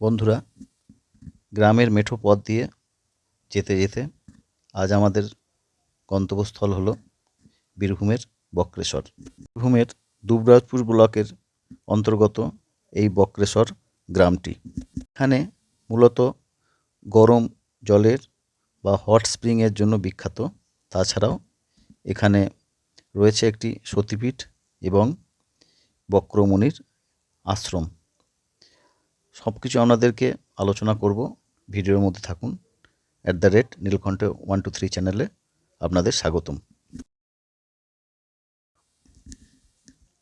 বন্ধুরা, গ্রামের মেঠো পথ দিয়ে যেতে যেতে আজ আমাদের গন্তব্যস্থল হলো বীরভূমের বক্রেশ্বর। বীরভূমের দুবরাজপুর ব্লকের অন্তর্গত এই বক্রেশ্বর গ্রামটি। এখানে মূলত গরম জলের বা হট স্প্রিংয়ের জন্য বিখ্যাত। তাছাড়াও এখানে রয়েছে একটি সতীপীঠ এবং বক্রমণির আশ্রম। সব কিছু আপনাদেরকে আলোচনা করব। ভিডিওর মধ্যে থাকুন। At the rate Nilkantha one two three চ্যানেলে আপনাদের স্বাগতম।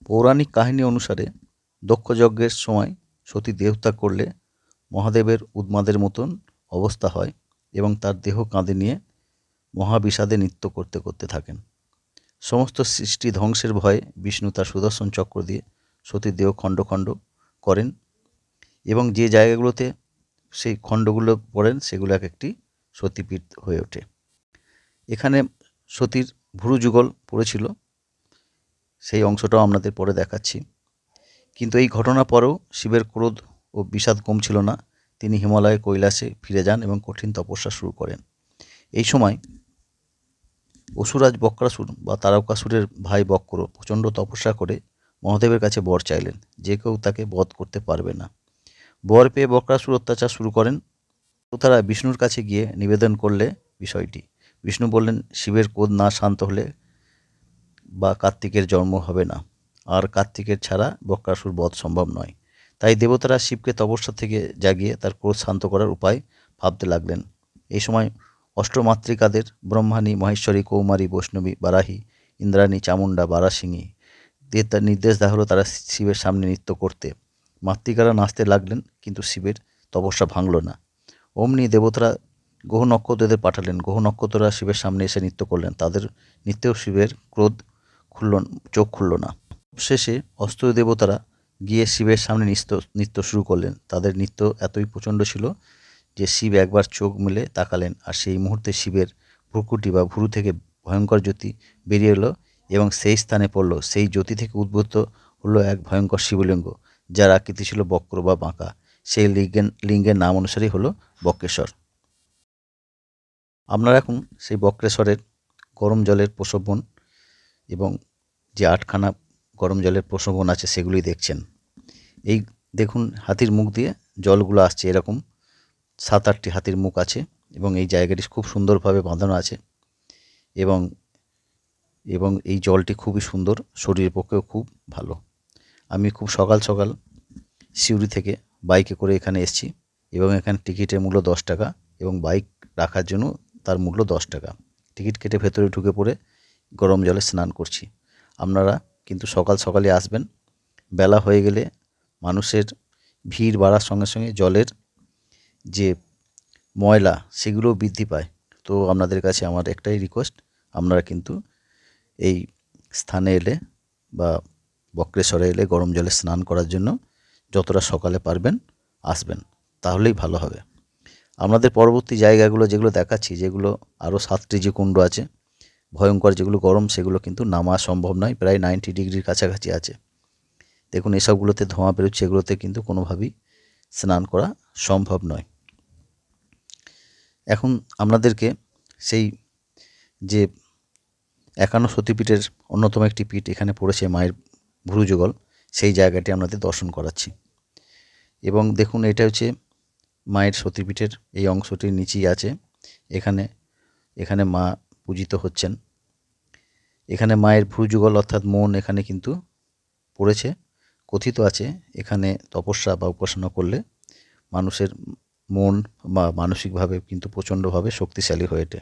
পৌরাণিক কাহিনী অনুসারে দক্ষ যজ্ঞের সময় সতী দেহত্যাগ করলে মহাদেবের উদ্মাদের মতন অবস্থা হয় এবং তার দেহ কাঁধে নিয়ে মহাবিষাদে নৃত্য করতে করতে থাকেন। সমস্ত সৃষ্টি ধ্বংসের ভয়ে বিষ্ণু তার সুদর্শন চক্র দিয়ে সতীর দেহ খণ্ড খণ্ড করেন। এবং যে জায়গাগুলোতে সেই খণ্ডগুলো পড়েন সেগুলো এক একটি সতীপীঠ হয়ে ওঠে। এখানে সতীর ভুরু যুগল পড়েছিল, সেই অংশটাও আপনাদের পরে দেখাচ্ছি। কিন্তু এই ঘটনা পরেও শিবের ক্রোধ ও বিষাদ কমছিল না। তিনি হিমালয়ে কৈলাসে ফিরে যান এবং কঠিন তপস্যা শুরু করেন। এই সময় অসুরাজ বক্রাসুর বা তারকাসুরের ভাই বক্র প্রচণ্ড তপস্যা করে মহাদেবের কাছে বর চাইলেন, যে কেউ তাকে বধ করতে পারবে না। বর পেয়ে বক্রাসুর অত্যাচার শুরু করেন। তারা বিষ্ণুর কাছে গিয়ে নিবেদন করলে বিষয়টি। বিষ্ণু বললেন, শিবের ক্রোধ না শান্ত হলে বা কার্তিকের জন্ম হবে না। আর কার্তিকের ছাড়া বক্রাসুর বধ সম্ভব নয়। তাই দেবতারা শিবকে তপস্যা থেকে জাগিয়ে তার ক্রোধ শান্ত করার উপায় ভাবতে লাগলেন। এই সময় অষ্টমাতৃকাদের ব্রহ্মাণী, মহেশ্বরী, কৌমারী, বৈষ্ণবী, বারাহী, ইন্দ্রাণী, চামুণ্ডা বারাসিংহী দিয়ে তার নির্দেশ দেওয়া হলো তারা শিবের সামনে নৃত্য করতে। মাতৃকারা নাচতে লাগলেন, কিন্তু শিবের তপস্যা ভাঙল না। অমনি দেবতারা গ্রহ নক্ষত্রদের পাঠালেন। গ্রহ নক্ষত্ররা শিবের সামনে এসে নৃত্য করলেন। তাদের নৃত্যেও শিবের ক্রোধ খুলল, চোখ খুলল না। শেষে অস্ত্র দেবতারা গিয়ে শিবের সামনে নৃত্য নৃত্য শুরু করলেন। তাদের নৃত্য এতই প্রচণ্ড ছিল যে শিব একবার চোখ মেলে তাকালেন আর সেই মুহূর্তে শিবের ভ্রুকুটি বা ভুরু থেকে ভয়ঙ্কর জ্যোতি বেরিয়ে এলো এবং সেই স্থানে পড়ল। সেই জ্যোতি থেকে উদ্ভূত হলো এক ভয়ঙ্কর শিবলিঙ্গ। যার আকৃতি ছিল বক্র বা বাঁকা, সেই লিঙ্গের লিঙ্গের নাম অনুসারেই হলো বক্রেশ্বর। আপনারা এখন সেই বক্রেশ্বরের গরম জলের প্রসবন এবং যে আটখানা গরম জলের প্রসবন আছে সেগুলি দেখছেন। এই দেখুন হাতির মুখ দিয়ে জলগুলো আসছে এরকম সাত আটটি হাতির মুখ আছে এবং এই জায়গাটি খুব সুন্দরভাবে বাঁধানো আছে এবং এবং এই জলটি খুবই সুন্দর, শরীরের পক্ষেও খুব ভালো। আমি খুব সকাল সকাল সিউড়ি থেকে বাইকে করে এখানে এসেছি এবং এখানে টিকিটের মূল্য দশ টাকা এবং বাইক রাখার জন্য তার মূল্য দশ টাকা। টিকিট কেটে ভেতরে ঢুকে পড়ে গরম জলে স্নান করছি। আপনারা কিন্তু সকাল সকালে আসবেন। বেলা হয়ে গেলে মানুষের ভিড় বাড়ার সঙ্গে সঙ্গে জলের যে ময়লা সেগুলোও বৃদ্ধি পায়। তো আপনাদের কাছে আমার একটাই রিকোয়েস্ট আপনারা কিন্তু এই স্থানে এলে বা বক্রেশ্বরে এলে গরম জলে স্নান করার জন্য যতটা সকালে পারবেন আসবেন, তাহলেই ভালো হবে। আপনাদের পরবর্তী জায়গাগুলো যেগুলো দেখাচ্ছি, যেগুলো আরও সাতটি যে কুণ্ড আছে, ভয়ঙ্কর যেগুলো গরম, সেগুলো কিন্তু নামা সম্ভব নয়, প্রায় নাইনটি ডিগ্রির কাছাকাছি আছে। দেখুন, এসবগুলোতে ধোঁয়া বেরোচ্ছে, এগুলোতে কিন্তু কোনোভাবেই স্নান করা সম্ভব নয়। এখন আপনাদেরকে সেই যে একান্ন সতীপীঠের অন্যতম একটি পীঠ এখানে পড়েছে মায়ের ভুরুযুগল, সেই জায়গাটি আপনাদের দর্শন করাচ্ছি। এবং দেখুন, এটা হচ্ছে মায়ের সতীপীঠের এই অংশটির নিচেই আছে। এখানে এখানে মা পূজিত হচ্ছেন। এখানে মায়ের ভ্রুযুগল অর্থাৎ মন এখানে কিন্তু পড়েছে, কথিত আছে। এখানে তপস্যা বা উপাসনা করলে মানুষের মন বা মানসিকভাবে কিন্তু প্রচণ্ডভাবে শক্তিশালী হয়ে ওঠে।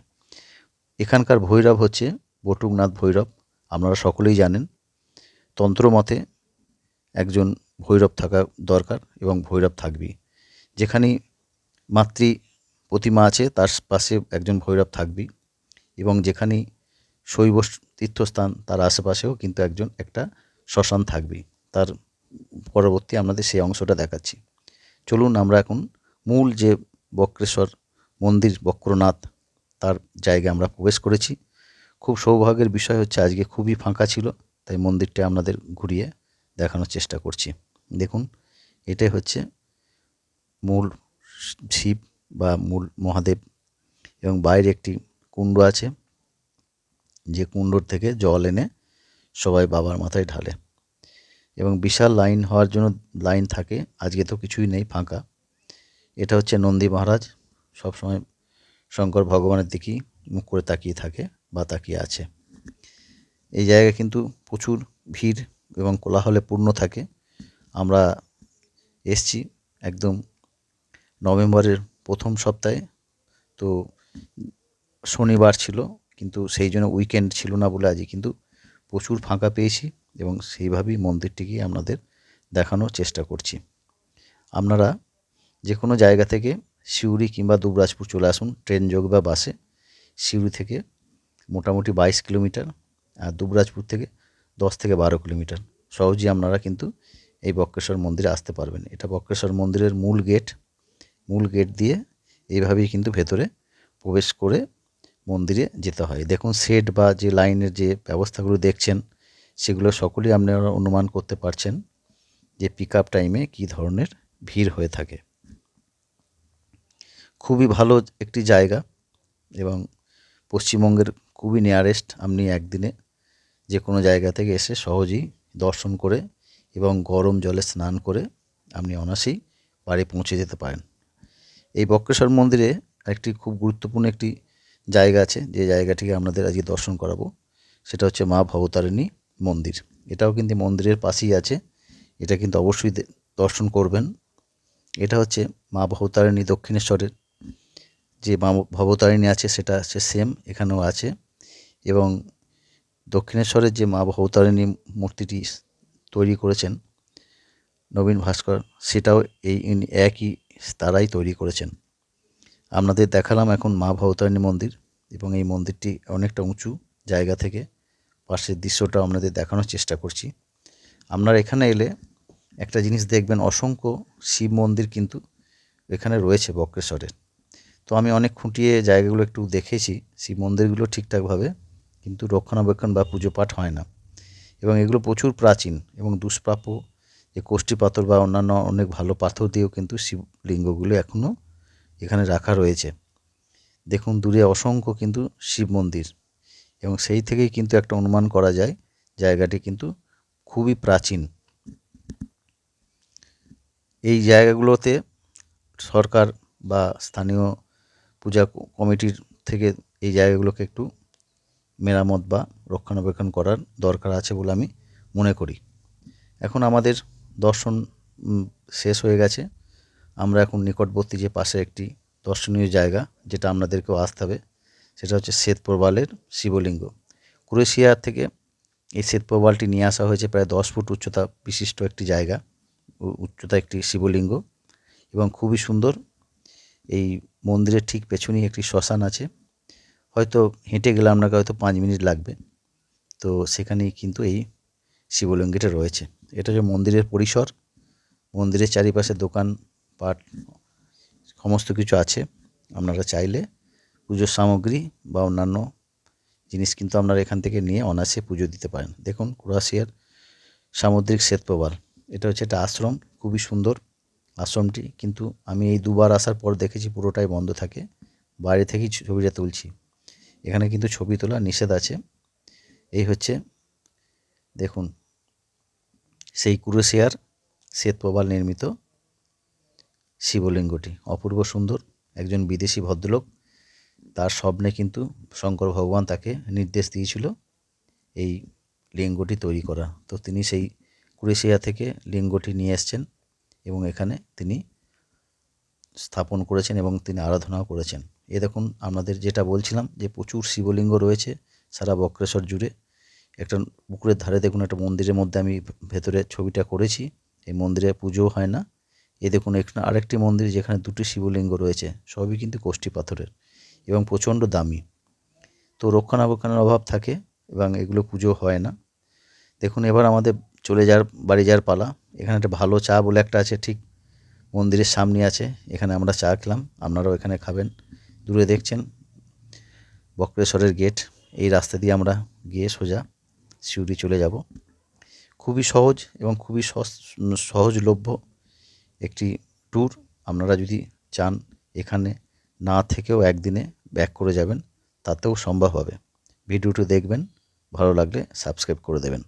এখানকার ভৈরব হচ্ছে বটুকনাথ ভৈরব, আপনারা সকলেই জানেন। তন্ত্রমতে একজন ভৈরব থাকা দরকার এবং ভৈরব থাকবেই। যেখানেই মাতৃ প্রতিমা আছে, তার পাশে একজন ভৈরব থাকবেই এবং যেখানে শৈব তীর্থস্থান, তার আশেপাশেও কিন্তু একজন, একটা শ্মশান থাকবেই। তার পরবর্তী আপনাদের সেই অংশটা দেখাচ্ছি। চলুন আমরা এখন মূল যে বক্রেশ্বর মন্দির, বক্রনাথ, তার জায়গায় আমরা প্রবেশ করেছি। খুব সৌভাগ্যের বিষয় হচ্ছে, আজকে খুবই ফাঁকা ছিল। তাই মন্দিরটা আপনাদের ঘুরিয়ে দেখানোর চেষ্টা করছি। দেখুন, এটাই হচ্ছে মূল শিব বা মূল মহাদেব এবং বাইরে একটি কুণ্ড আছে, যে কুণ্ডর থেকে জল এনে সবাই বাবার মাথায় ঢালে। এবং বিশাল লাইন হওয়ার জন্য লাইন থাকে, আজকে তো কিছুই নেই, ফাঁকা। এটা হচ্ছে নন্দী মহারাজ, সবসময় শঙ্কর ভগবানের দিকেই মুখ করে তাকিয়ে থাকে বা তাকিয়ে আছে। এই জায়গা কিন্তু প্রচুর ভিড় এবং কোলাহলে পূর্ণ থাকে। আমরা এসছি একদম নভেম্বরের প্রথম সপ্তাহে। তো শনিবার ছিল, কিন্তু সেই জন্য উইকেন্ড ছিল না বলে আজকে কিন্তু প্রচুর ফাঁকা পেয়েছি এবং সেইভাবেই মন্দিরটিকে আপনাদের দেখানোর চেষ্টা করছি। আপনারা যে কোনো জায়গা থেকে সিউড়ি কিংবা দুবরাজপুর চলে আসুন, ট্রেন যোগ বা বাসে। সিউড়ি থেকে মোটামুটি বাইশ কিলোমিটার দুবরাজপুর থেকে দশ থেকে বারো কিলোমিটার। সহজেই আপনারা কিন্তু এই বক্রেশ্বর মন্দিরে আসতে পারবেন। এটা বক্রেশ্বর মন্দিরের মূল গেট। মূল গেট দিয়ে এইভাবেই কিন্তু ভেতরে প্রবেশ করে মন্দিরে যেতে হয়। দেখুন শেড বা যে লাইনের যে ব্যবস্থাগুলো দেখছেন, সেগুলো সকলেই আপনারা অনুমান করতে পারছেন যে পিক আপ টাইমে কী ধরনের ভিড় হয়ে থাকে। খুবই ভালো একটি জায়গা এবং পশ্চিমবঙ্গের খুবই নিয়ারেস্ট আপনি একদিনে যে কোনো জায়গা থেকে এসে সহজেই দর্শন করে এবং গরম জলে স্নান করে আপনি অনায়াসেই বাড়ি পৌঁছে যেতে পারেন। এই বক্রেশ্বর মন্দিরে একটি খুব গুরুত্বপূর্ণ একটি জায়গা আছে, যে জায়গাটিকে আপনাদের আজকে দর্শন করাবো। সেটা হচ্ছে মা ভবতারিণী মন্দির। এটাও কিন্তু মন্দিরের পাশেই আছে। এটা কিন্তু অবশ্যই দর্শন করবেন। এটা হচ্ছে মা ভবতারিণী দক্ষিণেশ্বরের। যে মা ভবতারিণী আছে, সেটা হচ্ছে সেম এখানেও আছে। এবং দক্ষিণেশ্বরের যে মা ভবতারিণী মূর্তিটি তৈরি করেছেন নবীন ভাস্কর, সেটাও এই একই তারাই তৈরি করেছেন। আপনাদের দেখালাম এখন মা ভবতারিণী মন্দির এবং এই মন্দিরটি অনেকটা উঁচু জায়গা থেকে পাশের দৃশ্যটা আপনাদের দেখানোর চেষ্টা করছি। আপনারা এখানে এলে একটা জিনিস দেখবেন, অসংখ্য শিব মন্দির কিন্তু এখানে রয়েছে বক্রেশ্বরের। তো আমি অনেক খুঁটিয়ে জায়গাগুলো একটু দেখেছি, শিব মন্দিরগুলো ঠিকঠাকভাবে। কিন্তু রক্ষণাবেক্ষণ বা পুজো পাঠ হয় না। এবং এগুলো প্রচুর প্রাচীন এবং দুষ্প্রাপ্য। যে কোষ্ঠী পাথর বা অন্যান্য অনেক ভালো পাথর দিয়েও কিন্তু শিবলিঙ্গগুলো এখনও এখানে রাখা রয়েছে। দেখুন দূরে অসংখ্য কিন্তু শিব মন্দির এবং সেই থেকেই কিন্তু একটা অনুমান করা যায়, জায়গাটি কিন্তু খুবই প্রাচীন। এই জায়গাগুলোতে সরকার বা স্থানীয় পূজা কমিটির থেকে এই জায়গাগুলোকে একটু মেরামত বা রক্ষণাবেক্ষণ করার দরকার আছে বলে আমি মনে করি। এখন আমাদের দর্শন শেষ হয়ে গেছে। আমরা এখন নিকটবর্তী যে পাশে একটি দর্শনীয় জায়গা, যেটা আপনাদেরকেও আসতে হবে, সেটা হচ্ছে শ্বেতপ্রবালের শিবলিঙ্গ। ক্রোয়েশিয়া থেকে এই শ্বেতপ্রবালটি নিয়ে আসা হয়েছে প্রায় দশ ফুট উচ্চতা বিশিষ্ট একটি জায়গা উচ্চতা একটি শিবলিঙ্গ। এবং খুবই সুন্দর, এই মন্দিরের ঠিক পেছনেই একটি শ্মশান আছে। হয়তো হেঁটে গেলে আপনাকে হয়তো পাঁচ মিনিট লাগবে। তো সেখানেই কিন্তু এই শিবলিঙ্গটা রয়েছে। এটা হচ্ছে মন্দিরের পরিসর। মন্দিরের চারিপাশে দোকান পাট সমস্ত কিছু আছে আপনারা চাইলে। পুজোর সামগ্রী বা অন্যান্য জিনিস কিন্তু আপনারা এখান থেকে নিয়ে অনায়াসে পুজো দিতে পারেন। দেখুন ক্রোয়েশিয়ার সামুদ্রিক শ্বেতপ্রবাল। এটা হচ্ছে একটা আশ্রম, খুবই সুন্দর আশ্রমটি। কিন্তু আমি এই দুবার আসার পর দেখেছি পুরোটাই বন্ধ থাকে। বাইরে থেকেই ছবিটা তুলছি। এখানে কিন্তু ছবি তোলা নিষেধ আছে। এই হচ্ছে, দেখুন, সেই ক্রোয়েশিয়ার শ্বেতপ্রবাল নির্মিত শিবলিঙ্গটি। অপূর্ব সুন্দর, একজন বিদেশি ভদ্রলোক। তার স্বপ্নে কিন্তু শঙ্কর ভগবান তাকে নির্দেশ দিয়েছিল এই লিঙ্গটি তৈরি করা। তো তিনি সেই ক্রোয়েশিয়া থেকে লিঙ্গটি নিয়ে এসছেন এবং এখানে তিনি স্থাপন করেছেন এবং তিনি আরাধনাও করেছেন। এ দেখুন, আপনাদের যেটা বলছিলাম যে প্রচুর শিবলিঙ্গ রয়েছে সারা বক্রেশ্বর জুড়ে। একটা পুকুরের ধারে দেখুন, একটা মন্দিরের মধ্যে আমি ভেতরে ছবিটা করেছি। এই মন্দিরে পুজো হয় না। এই দেখুন, এখানে আরেকটি মন্দির যেখানে দুটি শিবলিঙ্গ রয়েছে, সবই কিন্তু কোষ্ঠী পাথরের এবং প্রচণ্ড দামি। তো রক্ষণাবেক্ষণের অভাব থাকে এবং এগুলো পুজো হয় না। দেখুন, এবার আমাদের চলে যাওয়ার, বাড়ি যাওয়ার পালা। এখানে একটা ভালো চা বলে একটা আছে, ঠিক মন্দিরের সামনে আছে। এখানে আমরা চা খেলাম, আপনারাও এখানে খাবেন। দূরে দেখছেন বক্রেশ্বরের গেট। এই রাস্তা দিয়ে আমরা গিয়ে সোজা সিউড়ি চলে যাব। খুবই সহজ এবং খুবই সহজলভ্য একটি ট্যুর আপনারা যদি চান এখানে না থেকেও একদিনে ব্যাক করে যাবেন, তাতেও সম্ভব হবে। ভিডিওটি দেখবেন, ভালো লাগলে সাবস্ক্রাইব করে দেবেন।